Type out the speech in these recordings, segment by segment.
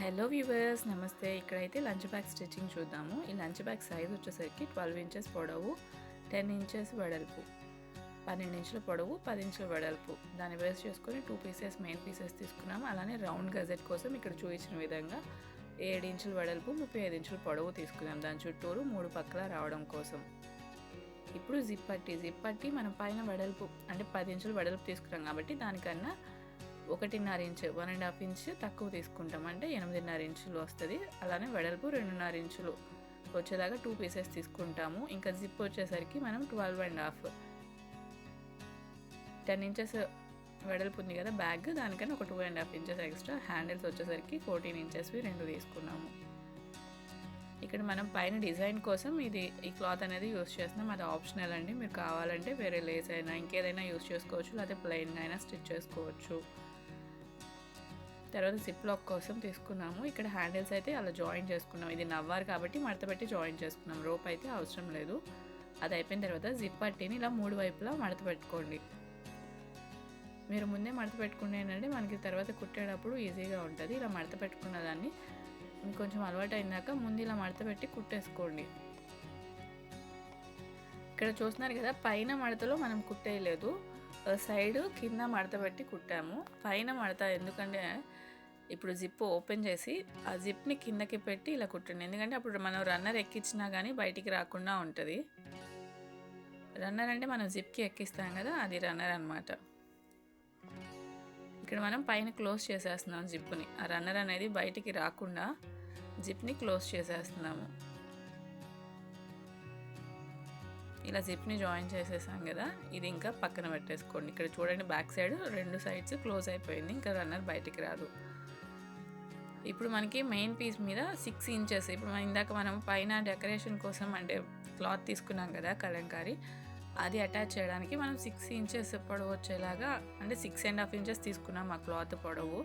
Hello viewers నమస్తే. ఇక్కడైతే lunch bag stitching చూద్దాము. ఈ లంచ్ బ్యాగ్ సైజ్ వచ్చేసరికి ట్వెల్వ్ ఇంచెస్ పొడవు టెన్ ఇంచెస్ వెడల్పు. పన్నెండు ఇంచుల పొడవు పది ఇంచుల వెడల్పు. దాన్ని బేస్ చేసుకొని టూ పీసెస్ మెయిన్ పీసెస్ తీసుకున్నాము. అలానే రౌండ్ గజెట్ కోసం ఇక్కడ చూపించిన విధంగా ఏడు ఇంచుల వెడల్పు ముప్పై ఐదు ఇంచుల పొడవు తీసుకున్నాం దాని చుట్టూరు మూడు పక్కల రావడం కోసం. ఇప్పుడు జిప్ పట్టి జిప్ పట్టి మనం పైన వెడల్పు అంటే పది ఇంచుల వెడల్పు తీసుకున్నాం కాబట్టి దానికన్నా ఒకటిన్నర inch one and half inch తక్కువ తీసుకుంటాం. అంటే ఎనిమిదిన్నర ఇంచులు వస్తుంది. అలానే వెడల్పు రెండున్నర ఇంచులు వచ్చేలాగా టూ పీసెస్ తీసుకుంటాము. ఇంకా జిప్ వచ్చేసరికి మనం twelve and half ten inches వెడల్పు ఉంది కదా బ్యాగ్ దానికన్నా ఒక two and half inches extra handles వచ్చేసరికి ఫోర్టీన్ ఇంచెస్వి రెండు తీసుకున్నాము. ఇక్కడ మనం పైన డిజైన్ కోసం ఇది ఈ క్లాత్ అనేది యూస్ చేస్తున్నాం. అది ఆప్షనల్ అండి. మీరు కావాలంటే వేరే లేస్ అయినా ఇంకేదైనా యూస్ చేసుకోవచ్చు. లేకపోతే ప్లెయిన్ అయినా స్టిచ్ చేసుకోవచ్చు. తర్వాత జిప్ లాక్ కోసం తీసుకున్నాము. ఇక్కడ హ్యాండిల్స్ అయితే అలా జాయిన్ చేసుకున్నాం. ఇది నవ్వారు కాబట్టి మడత పెట్టి జాయిన్ చేసుకున్నాం. రోప్ అయితే అవసరం లేదు. అది అయిపోయిన తర్వాత జిప్ పట్టిని ఇలా మూడు వైపులా మడత పెట్టుకోండి. మీరు ముందే మడత పెట్టుకుంటే ఏంటంటే మనకి తర్వాత కుట్టేటప్పుడు ఈజీగా ఉంటుంది. ఇలా మడత పెట్టుకున్న దాన్ని ఇంకొంచెం అలవాటు అయినాక ముందు ఇలా మడత పెట్టి కుట్టేసుకోండి. ఇక్కడ చూస్తున్నారు కదా పైన మడతలో మనం కుట్టేయలేదు. సైడ్ కింద మడత పెట్టి కుట్టాము. పైన మడత ఎందుకంటే ఇప్పుడు జిప్ ఓపెన్ చేసి ఆ జిప్ని కిందకి పెట్టి ఇలా కుట్టండి. ఎందుకంటే అప్పుడు మనం రన్నర్ ఎక్కించినా కానీ బయటికి రాకుండా ఉంటుంది. రన్నర్ అంటే మనం జిప్కి ఎక్కిస్తాం కదా అది రన్నర్ అనమాట ఇక్కడ మనం పైన క్లోజ్ చేసేస్తున్నాం జిప్ని. ఆ రన్నర్ అనేది బయటికి రాకుండా జిప్ని క్లోజ్ చేసేస్తున్నాము. ఇలా జిప్ని జాయిన్ చేసేసాం కదా ఇది ఇంకా పక్కన పెట్టేసుకోండి. ఇక్కడ చూడండి బ్యాక్ సైడ్ రెండు సైడ్స్ క్లోజ్ అయిపోయింది ఇంకా రన్నర్ బయటికి రాదు. ఇప్పుడు మనకి మెయిన్ పీస్ మీద సిక్స్ ఇంచెస్ ఇప్పుడు మనం ఇందాక మనం పైన డెకరేషన్ కోసం అంటే క్లాత్ తీసుకున్నాం కదా కలంకారీ అది అటాచ్ చేయడానికి మనం సిక్స్ ఇంచెస్ పొడవు వచ్చేలాగా అంటే సిక్స్ అండ్ హాఫ్ ఇంచెస్ తీసుకున్నాం ఆ క్లాత్ పొడవు.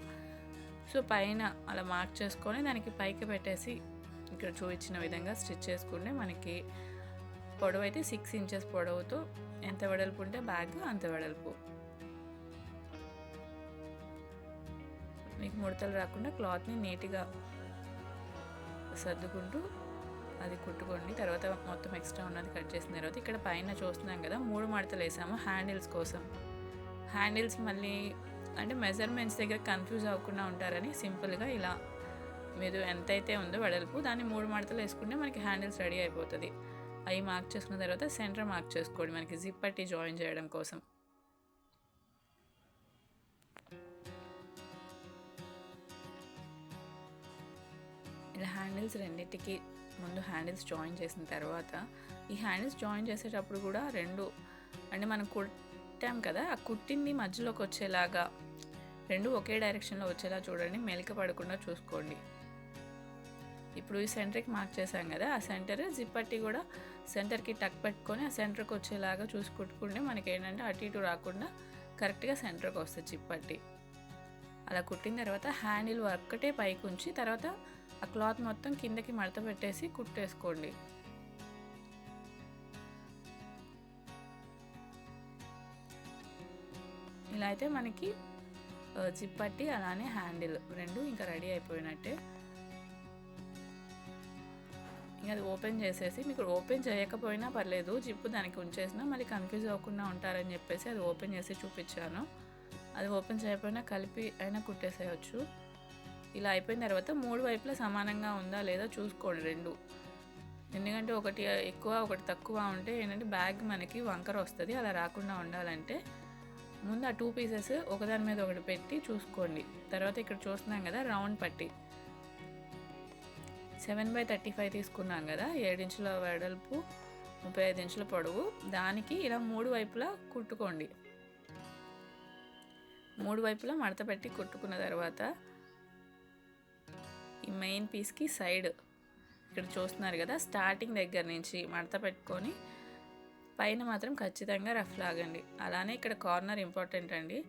సో పైన అలా మార్క్ చేసుకొని దానికి పైకి పెట్టేసి ఇక్కడ చూపించిన విధంగా స్టిచ్ చేసుకుంటే మనకి పొడవు అయితే సిక్స్ ఇంచెస్ పొడవుతో ఎంత వెడల్పు ఉంటే బ్యాగ్ అంత వెడల్పు. మీకు ముడతలు రాకుండా క్లాత్ని నీట్గా సర్దుకుంటూ అది కుట్టుకోండి. తర్వాత మొత్తం ఎక్స్ట్రా ఉన్నది కట్ చేసిన తర్వాత ఇక్కడ పైన చూస్తున్నాం కదా మూడు మడతలు వేసాము హ్యాండిల్స్ కోసం. హ్యాండిల్స్ మళ్ళీ అంటే మెజర్మెంట్స్ దగ్గర కన్ఫ్యూజ్ అవ్వకుండా ఉంటారని సింపుల్గా ఇలా మీరు ఎంతైతే ఉందో వెడల్పు దాన్ని మూడు మడతలు వేసుకుంటే మనకి హ్యాండిల్స్ రెడీ అయిపోతుంది. అవి మార్క్ చేసుకున్న తర్వాత సెంటర్ మార్క్ చేసుకోండి మనకి జిప్ పట్టి జాయిన్ చేయడం కోసం. ఇలా హ్యాండిల్స్ రెండింటికి ముందు హ్యాండిల్స్ జాయిన్ చేసిన తర్వాత ఈ హ్యాండిల్స్ జాయిన్ చేసేటప్పుడు కూడా రెండు అంటే మనం కుట్టాం కదా ఆ కుట్టింది మధ్యలోకి వచ్చేలాగా రెండు ఒకే డైరెక్షన్లో వచ్చేలా చూడండి మెలిక పడకుండా చూసుకోండి. ఇప్పుడు ఈ సెంటర్కి మార్క్ చేసాం కదా ఆ సెంటర్ జిప్పట్టి కూడా సెంటర్కి టక్ పెట్టుకొని ఆ సెంటర్కి వచ్చేలాగా చూసి కుట్టుకుంటే మనకి ఏంటంటే అటు ఇటు రాకుండా కరెక్ట్గా సెంటర్కి వస్తుంది జిప్పట్టి. అలా కుట్టిన తర్వాత హ్యాండిల్ ఒక్కటే పైకి ఉంచి తర్వాత ఆ క్లాత్ మొత్తం కిందకి మడత పెట్టేసి కుట్టేసుకోండి. ఇలా అయితే మనకి జిప్పట్టి అలానే హ్యాండిల్ రెండు ఇంకా రెడీ అయిపోయినట్టే. అది ఓపెన్ చేసేసి మీకు ఓపెన్ చేయకపోయినా పర్లేదు జిప్పు దానికి ఉంచేసినా మళ్ళీ కన్ఫ్యూజ్ అవ్వకుండా ఉంటారని చెప్పేసి అది ఓపెన్ చేసి చూపించాను. అది ఓపెన్ చేయకపోయినా కలిపి అయినా కుట్టేసేయచ్చు. ఇలా అయిపోయిన తర్వాత మూడు వైపులా సమానంగా ఉందా లేదా చూసుకోండి రెండు. ఎందుకంటే ఒకటి ఎక్కువ ఒకటి తక్కువ ఉంటే ఏంటంటే బ్యాగ్ మనకి వంకర వస్తుంది అలా రాకుండా ఉండాలంటే ముందు ఆ టూ పీసెస్ ఒకదాని మీద ఒకటి పెట్టి చూసుకోండి. తర్వాత ఇక్కడ చూస్తున్నాం కదా రౌండ్ పట్టి. సెవెన్ బై థర్టీ ఫైవ్ తీసుకున్నాం కదా ఏడించుల వెడల్పు ముప్పై ఐదు ఇంచుల పొడవు. దానికి ఇలా మూడు వైపులా కుట్టుకోండి. మూడు వైపులా మడత పెట్టి కుట్టుకున్న తర్వాత ఈ మెయిన్ పీస్కి సైడ్ ఇక్కడ చూస్తున్నారు కదా స్టార్టింగ్ దగ్గర నుంచి మడత పెట్టుకొని పైన మాత్రం ఖచ్చితంగా రఫ్ లాగండి. అలానే ఇక్కడ కార్నర్ ఇంపార్టెంట్ అండి.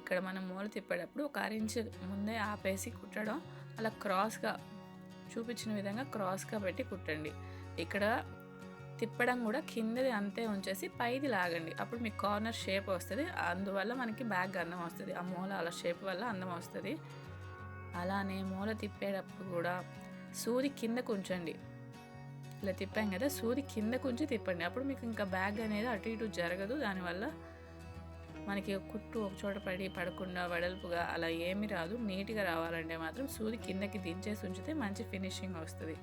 ఇక్కడ మనం మూల తిప్పేటప్పుడు ఒక అరించి ముందే ఆపేసి కుట్టడం అలా క్రాస్గా చూపించిన విధంగా క్రాస్గా పెట్టి కుట్టండి. ఇక్కడ తిప్పడం కూడా కిందది అంతే ఉంచేసి పైది లాగండి. అప్పుడు మీకు కార్నర్ షేప్ వస్తుంది. అందువల్ల మనకి బ్యాగ్ అందం వస్తుంది. ఆ మూల అలా షేప్ వల్ల అందం వస్తుంది. అలానే మూల తిప్పేటప్పుడు కూడా సూది కిందకు ఉంచండి ఇలా తిప్పాం కదా సూది కిందకు ఉంచి తిప్పండి. అప్పుడు మీకు ఇంకా బ్యాగ్ అనేది అటు ఇటు జరగదు. దానివల్ల మనకి కుట్టు ఒక చోట పడి పడకుండా వెడల్పుగా అలా ఏమి రాదు. నీట్గా రావాలంటే మాత్రం సూది కిందకి దించేసి ఉంచితే మంచి ఫినిషింగ్ వస్తుంది.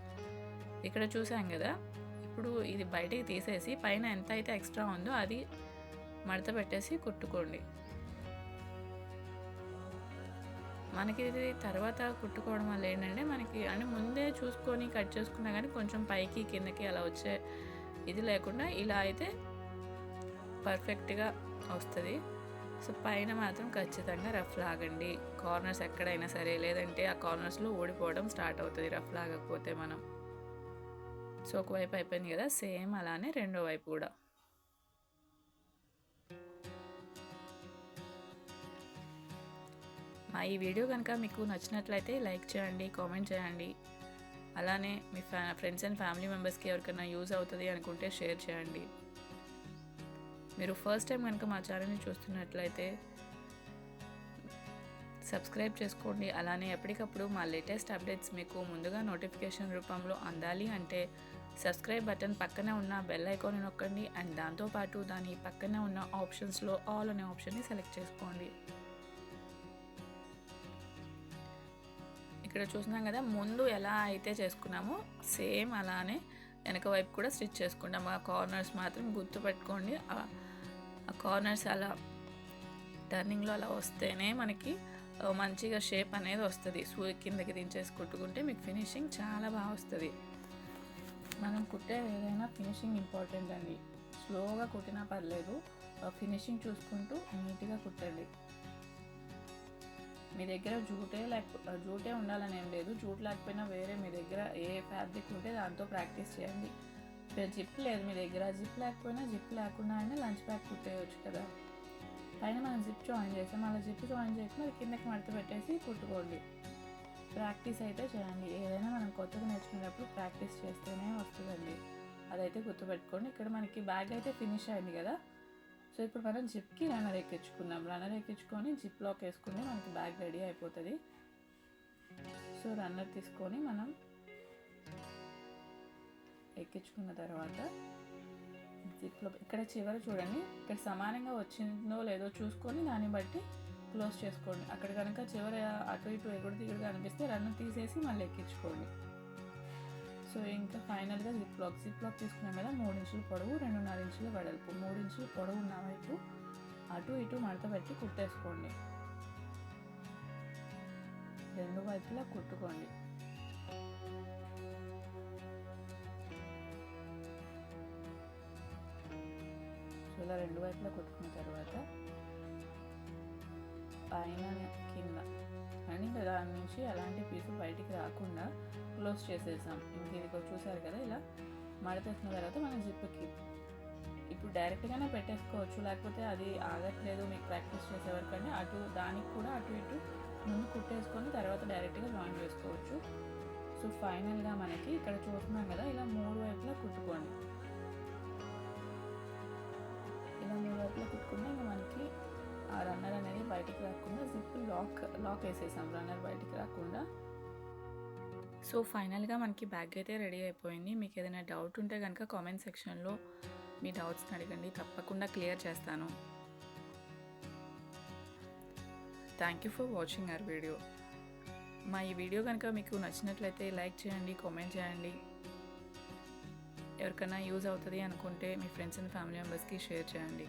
ఇక్కడ చూసాం కదా ఇప్పుడు ఇది బయటికి తీసేసి పైన ఎంత అయితే ఎక్స్ట్రా ఉందో అది మడత పెట్టేసి కుట్టుకోండి. మనకి ఇది తర్వాత కుట్టుకోవడం వల్ల ఏంటంటే మనకి అంటే ముందే చూసుకొని కట్ చేసుకున్నా కానీ కొంచెం పైకి కిందకి అలా వచ్చే ఇది లేకుండా ఇలా అయితే పర్ఫెక్ట్గా వస్తుంది. సో పైన మాత్రం ఖచ్చితంగా రఫ్ లాగండి. కార్నర్స్ ఎక్కడైనా సరే లేదంటే ఆ కార్నర్స్లో ఓడిపోవడం స్టార్ట్ అవుతుంది రఫ్ లాగకపోతే మనం. సో ఒకవైపు అయిపోయింది కదా సేమ్ అలానే రెండో వైపు కూడా. మా ఈ వీడియో కనుక మీకు నచ్చినట్లయితే లైక్ చేయండి కామెంట్ చేయండి. అలానే మీ ఫ్యా ఫ్రెండ్స్ అండ్ ఫ్యామిలీ మెంబర్స్కి ఎవరికైనా యూజ్ అవుతుంది అనుకుంటే షేర్ చేయండి. మీరు ఫస్ట్ టైం కనుక మా ఛానల్ని చూస్తున్నట్లయితే సబ్స్క్రైబ్ చేసుకోండి. అలానే ఎప్పటికప్పుడు మా లేటెస్ట్ అప్డేట్స్ మీకు ముందుగా నోటిఫికేషన్ రూపంలో అందాలి అంటే సబ్స్క్రైబ్ బటన్ పక్కనే ఉన్న బెల్ ఐకాన్ నొక్కండి. అండ్ దాంతోపాటు దాని పక్కనే ఉన్న ఆప్షన్స్లో ఆల్ అనే ఆప్షన్ని సెలెక్ట్ చేసుకోండి. ఇక్కడ చూస్తున్నాం కదా ముందు ఎలా అయితే చేసుకున్నామో సేమ్ అలానే వెనక వైపు కూడా స్టిచ్ చేసుకుంటాం. ఆ కార్నర్స్ మాత్రం గుర్తుపెట్టుకోండి. పెట్టుకోండి కార్నర్స్ అలా టర్నింగ్లో అలా వస్తేనే మనకి మంచిగా షేప్ అనేది వస్తుంది. సూర్య కిందకి దించేసి కుట్టుకుంటే మీకు ఫినిషింగ్ చాలా బాగా వస్తుంది. మనం కుట్టే ఏదైనా ఫినిషింగ్ ఇంపార్టెంట్ అండి. స్లోగా కుట్టినా పర్లేదు ఫినిషింగ్ చూసుకుంటూ నీట్గా కుట్టండి. మీ దగ్గర జూటే లేక జూటే ఉండాలని ఏం లేదు. జూట్ లేకపోయినా వేరే మీ దగ్గర ఏ ఫ్యాబ్రిక్ ఉంటే దాంతో ప్రాక్టీస్ చేయండి. జిప్ లేదు. మీ దగ్గర జిప్ లేకపోయినా జిప్ లేకుండా అయినా లంచ్ బ్యాగ్ కుట్టేయచ్చు కదా. పైన మనం జిప్ జాయిన్ చేస్తాం. అలా జిప్ జాయిన్ చేయకుండా అది కిందకి మడత పెట్టేసి కుట్టుకోండి. ప్రాక్టీస్ అయితే చేయండి. ఏదైనా మనం కొత్తగా నేర్చుకునేటప్పుడు ప్రాక్టీస్ చేస్తేనే వస్తుందండి. అదైతే గుర్తుపెట్టుకోండి. ఇక్కడ మనకి బ్యాగ్ అయితే ఫినిష్ అయింది కదా. సో ఇప్పుడు మనం జిప్కి రన్నర్ ఎక్కించుకున్నాం రన్నర్ ఎక్కించుకొని జిప్ లాక్ వేసుకుని మనకి బ్యాగ్ రెడీ అయిపోతుంది. సో రన్నర్ తీసుకొని మనం ఎక్కించుకున్న తర్వాత జిప్లో ఇక్కడ చివర చూడండి. ఇక్కడ సమానంగా వచ్చిందో లేదో చూసుకొని దాన్ని బట్టి క్లోజ్ చేసుకోండి. అక్కడ కనుక చివర అటు ఇటు ఎగుడు దిగుడుగా అనిపిస్తే రన్ను తీసేసి మళ్ళీ ఎక్కించుకోండి. సో ఇంకా ఫైనల్గా జిప్ లాక్ జిప్ లాక్ తీసుకున్నాం కదా మూడు ఇంచులు పొడవు రెండున్నర ఇంచుల వెడల్పు. మూడు ఇంచులు పొడవు ఉన్న వైపు అటు ఇటు మడత పెట్టి కుట్టేసుకోండి. రెండు వైపులా కుట్టుకోండి. ఇలా రెండు వైపులా కుట్టుకున్న తర్వాత పైన కింద. అని దాని నుంచి అలాంటి పీసు బయటికి రాకుండా క్లోజ్ చేసేసాం. ఇంక ఇది చూసారు కదా ఇలా మడతేసిన తర్వాత మనం జిప్కి ఇప్పుడు డైరెక్ట్గానే పెట్టేసుకోవచ్చు. లేకపోతే అది ఆగట్లేదు మీకు ప్రాక్టీస్ చేసే అటు దానికి కూడా అటు ఇటు ముందు కుట్టేసుకొని తర్వాత డైరెక్ట్గా జాయిన్ చేసుకోవచ్చు. సో ఫైనల్గా మనకి ఇక్కడ చూస్తున్నాం కదా ఇలా మూడు వైపులా కుట్టుకోండి. లాక్ లాక్ వేసేసాం రన్నర్ బయటికి రాకుండా. సో ఫైనల్గా మనకి బ్యాగ్ అయితే రెడీ అయిపోయింది. మీకు ఏదైనా డౌట్ ఉంటే కనుక కామెంట్ సెక్షన్లో మీ డౌట్స్ని అడగండి. తప్పకుండా క్లియర్ చేస్తాను. Thank you for watching our video మా ఈ వీడియో కనుక మీకు నచ్చినట్లయితే లైక్ చేయండి కామెంట్ చేయండి. ఎవరికైనా యూజ్ అవుతుంది అనుకుంటే మీ ఫ్రెండ్స్ అండ్ ఫ్యామిలీ మెంబర్స్కి షేర్ చేయండి.